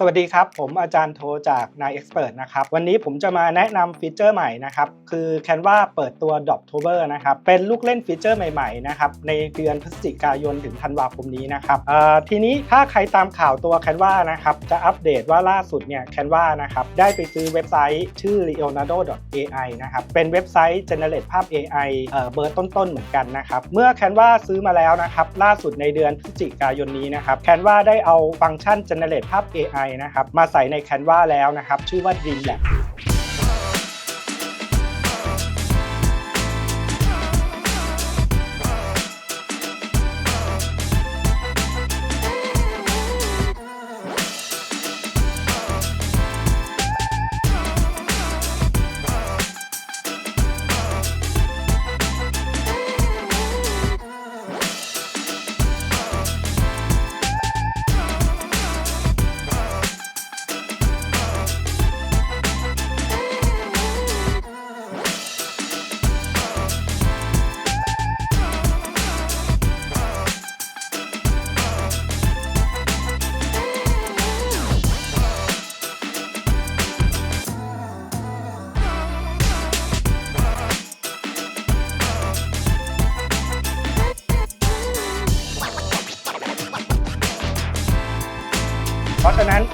สวัสดีครับ ผมอาจารย์โทจากนายเอ็กซ์เพรสนะครับ วันนี้ผมจะมาแนะนำฟีเจอร์ใหม่นะครับ คือ Canva เปิดตัว d o p t o b e r นะครับ เป็นลูกเล่นฟีเจอร์ใหม่ๆนะครับ ในเดือนพฤศจิกายนถึงธันวาคมนี้นะครับทีนี้ถ้าใครตามข่าวตัว Canva นะครับ จะอัปเดตว่าล่าสุดเนี่ย Canva นะครับ ได้ไปซื้อเว็บไซต์ชื่อ leonardo.ai นะครับ เป็นเว็บไซต์ generate ภาพ AI เอ่อเบอร์ต้นๆเหมือนกันนะครับ เมื่อ Canva ซื้อมาแล้วนะครับ ล่าสุดในเดือนพฤศจิกายนนี้นะครับ Canva ได้เอาฟังก์ชัน generate ภาพ AI นะครับ มาใส่ใน Canva แล้วนะครับ ชื่อว่า Dream Lab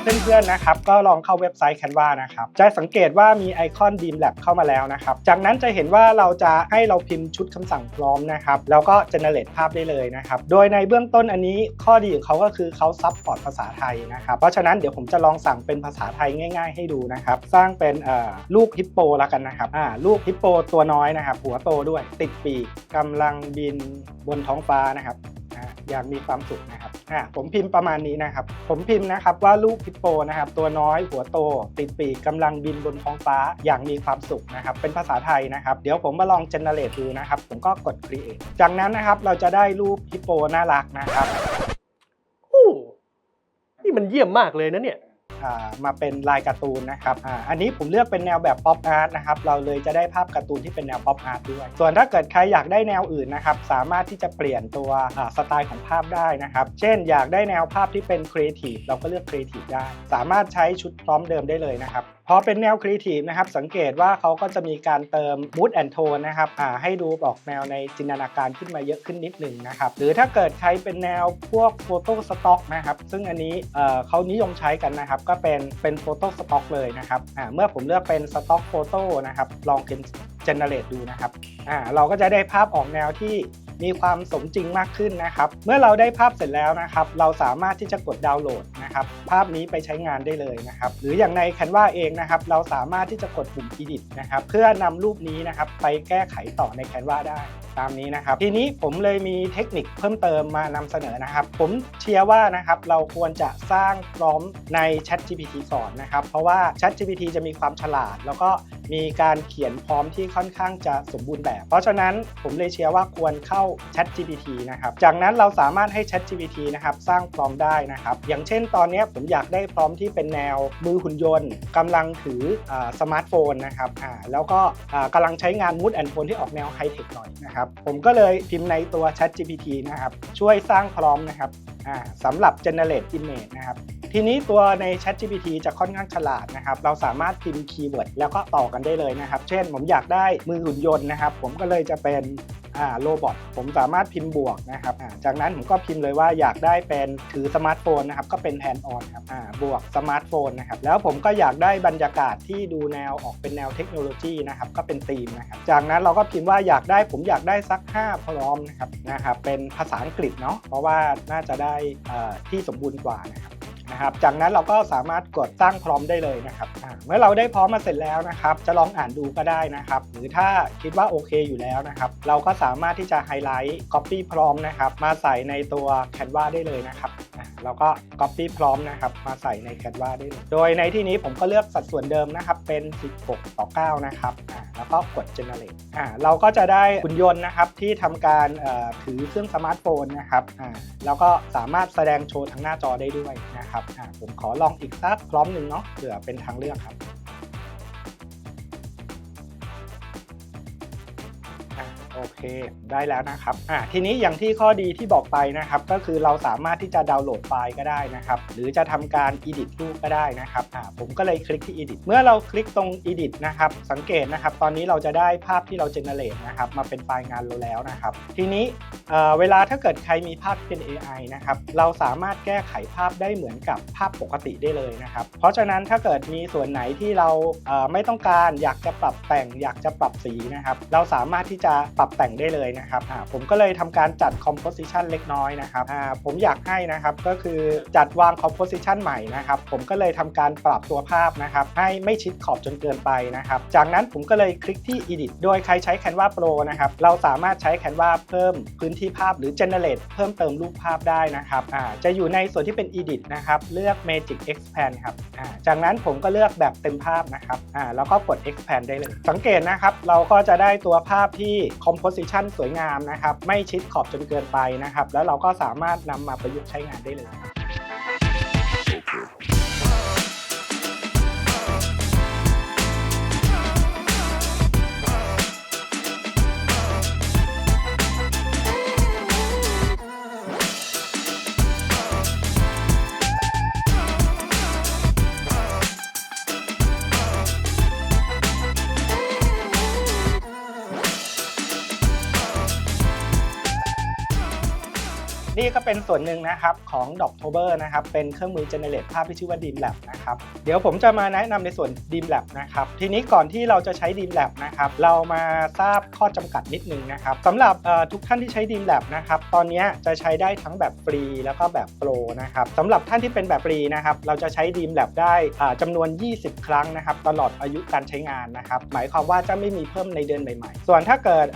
เพื่อนๆนะครับก็ลองเข้าเว็บไซต์ Canva นะครับจะสังเกตว่ามีไอคอน Dream Lab เข้ามาแล้วนะครับจากนั้นจะเห็นว่าเราจะให้เราพิมพ์ชุดคำสั่งพร้อมนะครับแล้วก็ generate ภาพได้เลยนะครับโดยในเบื้องต้นอันนี้ข้อดีของเขาก็คือเขาซับพอร์ตภาษาไทยนะครับเพราะฉะนั้นเดี๋ยวผมจะลองสั่งเป็นภาษาไทยง่าย ๆ ให้ดูนะครับสร้างเป็นลูกฮิปโปแล้วกันนะครับลูกฮิปโปตัวน้อยนะครับหัวโตด้วยติดปีกกำลังบินบนท้องฟ้านะครับอย่างมีความสุขนะ อะผมพิมพ์ประมาณนี้นะครับ ผมพิมพ์นะครับว่าลูกฮิปโปนะครับตัวน้อยหัวโต ติดปีกกำลังบินบนท้องฟ้าอย่างมีความสุขนะครับเป็นภาษาไทยนะครับ เดี๋ยวผมมาลองเจเนเรตดูนะครับ ผมก็กด create จากนั้นนะครับเราจะได้รูปฮิปโปน่ารักนะครับ โอ้นี่มันเยี่ยมมากเลยนะเนี่ย มาเป็นลายการ์ตูนนะครับออันนี้ผมเลือกเป็นแนวแบบป๊อปอาร์ตนะครับเราเลยจะได้ภาพการ์ตูนที่เป็นแนวป๊อปอาร์ตด้วย ส่วนถ้าเกิดใครอยากได้แนวอื่นนะครับสามารถที่จะเปลี่ยนตัวสไตล์ของภาพได้นะครับ เช่น อยากได้แนวภาพที่เป็นครีเอทีฟเราก็เลือกครีเอทีฟได้ สามารถใช้ชุดพร้อมเดิมได้เลยนะครับพอเป็นแนวครีเอทีฟนะครับสังเกตว่าเขาก็จะมีการเติม mood and tone นะครับให้ดูออกแนวในจินตนาการขึ้นมาเยอะขึ้นนิดหนึ่งนะครับหรือถ้าเกิดใครเป็นแนวพวกโฟโต้สต็อกนะครับซึ่งอันนี้เเขานิยมใช้กันนะครับก็เป็นเป็นโฟโต้สต็อกเลยนะครับเมื่อผมเลือกเป็นสต็อกโฟโต้นะครับลองเป็นเจเนเรตดูนะครับเราก็จะได้ภาพออกแนวที่มีความสมจริงมากขึ้นนะครับ เมื่อเราได้ภาพเสร็จแล้วนะครับ เราสามารถที่จะกดดาวน์โหลด นะครับภาพนี้ไปใช้งานได้เลยนะครับหรืออย่างใน Canva เองนะครับเราสามารถที่จะกดปุ่ม edit นะครับเพื่อนำรูปนี้นะครับไปแก้ไขต่อใน Canva ได้ตามนี้นะครับ ทีนี้ผมเลยมีเทคนิคเพิ่มเติมมานำเสนอนะครับ ผมเชียร์ว่านะครับเราควรจะสร้างพร้อมใน ChatGPT ก่อนนะครับ เพราะว่า ChatGPT จะมีความฉลาด แล้วก็ มีการเขียนพร้อมที่ค่อนข้างจะสมบูรณ์แบบ เพราะฉะนั้นผมเลยเชียร์ว่าควรเข้า ChatGPT นะครับจากนั้นเราสามารถให้ ChatGPT นะครับสร้างพร้อมได้นะครับอย่างเช่นตอนนี้ผมอยากได้พร้อมที่เป็นแนวมือหุ่นยนต์กำลังถืออสมาร์ทโฟนนะครับแล้วก็อ่ากำลังใช้งาน Mood and Tone ที่ออกแนวไฮเทคหน่อยนะครับผมก็เลยพิมพ์ในตัว ChatGPT นะครับช่วยสร้างพร้อมนะครับสำหรับ generate image นะครับทีนี้ตัวใน ChatGPT จะค่อนข้างฉลาดนะครับ เราสามารถพิมพ์คีย์เวิร์ดแล้วก็ต่อกันได้เลยนะครับ เช่นผมอยากได้มือหุ่นยนต์นะครับ ผมก็เลยจะเป็น อ่าโรบอทผมสามารถพิมพ์บวกนะครับอ่าจากนั้นผมก็พิมพ์เลยว่าอยากได้เป็นถือสมาร์ทโฟนนะครับก็เป็นแ a นออนครับอ่าบวกสมาร์ทโฟนนะครับแล้วผมก็อยากได้บรรยากาศที่ดูแนวออกเป็นแนวเทคโนโลยีนะครับก็เป็นธีมนะครับจากนั้นเราก็พิมพ์ว่าอยากได้ผมอยากได้สัก 5 พร้อมนะครับนะครับเป็นภาษาอังกฤษเนาะเพราะว่าน่าจะได้ที่สมบูรณ์กว่านะครับ นะครับ จากนั้นเราก็สามารถกดสร้างพร้อมได้เลยนะครับ เมื่อเราได้พร้อมมาเสร็จแล้วนะครับ จะลองอ่านดูก็ได้นะครับ หรือถ้าคิดว่าโอเคอยู่แล้วนะครับ เราก็สามารถที่จะไฮไลท์ Copy พร้อมนะครับ มาใส่ในตัว Canva ได้เลยนะครับ แล้วก็ Copy พร้อมนะครับมาใส่ใน Canva ได้เลยโดยในที่นี้ผมก็เลือกสัดส่วนเดิมนะครับเป็น 16 ต่อ 9 นะครับอ่าแล้วก็กด generate อ่าเราก็จะได้หุ่นยนต์นะครับที่ทำการถือเครื่องสมาร์ทโฟนนะครับอ่าแล้วก็สามารถแสดงโชว์ทางหน้าจอได้ด้วยนะครับอ่าผมขอลองอีกสักพร้อมหนึ่งเนาะเผื่อเป็นทางเลือกครับ อ่าโอเค ได้แล้วนะครับอ่าทีนี้อย่างที่ข้อดีที่บอกไปนะครับ ก็คือเราสามารถที่จะดาวน์โหลดไฟล์ก็ได้นะครับ หรือจะทำการ edit รูปก็ได้นะครับอ่าผมก็เลยคลิกที่ edit เมื่อเราคลิกตรง edit นะครับ สังเกตนะครับ ตอนนี้เราจะได้ภาพที่เรา generate นะครับ มาเป็นไฟล์งานเราแล้วนะครับ ทีนี้เอ่อเวลาถ้าเกิดใครมีภาพเป็น AI นะครับ เราสามารถแก้ไขภาพได้เหมือนกับภาพปกติได้เลยนะครับ เพราะฉะนั้นถ้าเกิดมีส่วนไหนที่เราเอ่อไม่ต้องการอยากจะปรับแต่งอยากจะปรับสีนะครับ เราสามารถที่จะปรับแต่งได้เลยนะครับผมก็เลยทำการจัด composition เล็กน้อยนะครับผมอยากให้นะครับก็คือจัดวาง composition ใหม่นะครับผมก็เลยทำการปรับตัวภาพนะครับให้ไม่ชิดขอบจนเกินไปนะครับจากนั้นผมก็เลยคลิกที่ edit โดยใครใช้ Canva Pro นะครับเราสามารถใช้ Canva เพิ่มพื้นที่ภาพหรือ generate เพิ่มเติมรูปภาพได้นะครับจะอยู่ในส่วนที่เป็น edit นะครับเลือก Magic Expand ครับจากนั้นผมก็เลือกแบบเต็มภาพนะครับแล้วก็กด expand ได้เลย สังเกตนะครับเราก็จะได้ตัวภาพที่ composition สวยงามนะครับไม่ชิดขอบจนเกินไปนะครับแล้วเราก็สามารถนำมาประยุกต์ใช้งานได้เลยนี่ ก็เป็นส่วนหนึ่งนะครับของ d o c t o b e r นะครับเป็นเครื่องมือ generate ภาพที่ชื่อว่า Dream Lab นะครับเดี๋ยวผมจะมาแนะนำในส่วน Dream Lab นะครับทีนี้ก่อนที่เราจะใช้ Dream Lab นะครับเรามาทราบข้อจำกัดนิดนึงนะครับสำหรับทุกท่านที่ใช้ Dream Lab นะครับตอนนี้จะใช้ได้ทั้งแบบฟรีแล้วก็แบบโปรนะครับสำหรับท่านที่เป็นแบบฟรีนะครับเราจะใช้ Dream Lab ได้อ่าจำนวน 20 ครั้งนะครับตลอดอายุการใช้งานนะครับหมายความว่าจะไม่มีเพิ่มในเดือนใหม่ๆ ส่วนถ้าเกิด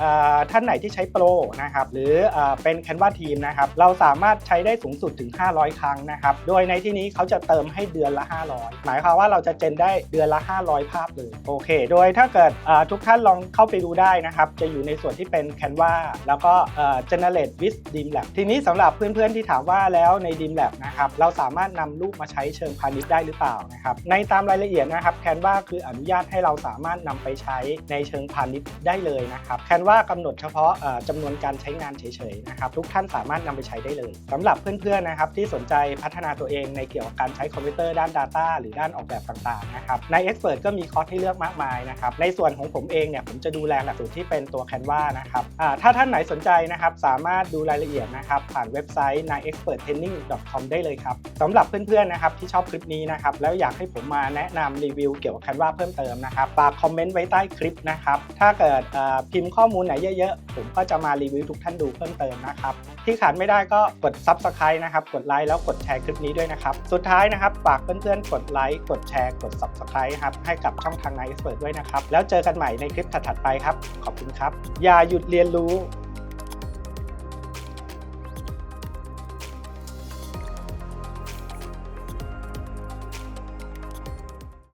ท่านไหนที่ใช้โปรนะครับหรือเอ่อเป็น Canva Team นะครับเราสาามารถใช้ได้สูงสุดถึง 500 ครั้งนะครับ โดยในที่นี้เขาจะเติมให้เดือนละ 500 หมายความว่าเราจะเจนได้เดือนละ 500 ภาพเลย โอเค โดยถ้าเกิดทุกท่านลองเข้าไปดูได้นะครับ จะอยู่ในส่วนที่เป็น Canva แล้วก็เอ่อ generate with Dream Lab ทีนี้สำหรับเพื่อนๆที่ถามว่าแล้วใน Dream Lab นะครับ เราสามารถนำรูปมาใช้เชิงพาณิชย์ได้หรือเปล่านะครับ ในตามรายละเอียดนะครับ Canva คืออนุญาตให้เราสามารถนำไปใช้ในเชิงพาณิชย์ได้เลยนะครับ Canva กำหนดเฉพาะจำนวนการใช้งานเฉยๆนะครับ ทุกท่านสามารถนำไปใช้ได้เลยสำหรับเพื่อนๆนะครับที่สนใจพัฒนาตัวเองในเกี่ยวกับการใช้คอมพิวเตอร์ด้าน Data หรือด้านออกแบบต่างๆนะครับใน Expert ก็มีคอร์สให้เลือกมากมายนะครับในส่วนของผมเองเนี่ยผมจะดูแลหลักสูตรที่เป็นตัว Canva นะครับถ้าท่านไหนสนใจนะครับสามารถดูรายละเอียดนะครับผ่านเว็บไซต์ n i experttraining.com ได้เลยครับสำหรับเพื่อนๆนะครับที่ชอบคลิปนี้นะครับแล้วอยากให้ผมมาแนะนำรีวิวเกี่ยวกับ Canva เพิ่มเติมนะครับฝากคอมเมนต์ไว้ใต้คลิปนะครับถ้าเกิดพิมพ์ข้อมูลไหนเยอะๆ ผมก็จะมารีวิวทุกท่านดูเพิ่มเติมนะครับที่ขาดไม่ได้ก็กด Subscribe นะครับ กดไลค์แล้วกดแชร์คลิปนี้ด้วยนะครับ สุดท้ายนะครับ ฝากเพื่อนๆ กดไลค์กดแชร์กด Subscribe ครับให้กับช่องทาง n i เ e ิร์ด้วยนะครับ แล้วเจอกันใหม่ในคลิปถัดๆไปครับ ขอบคุณครับ อย่าหยุดเรียนรู้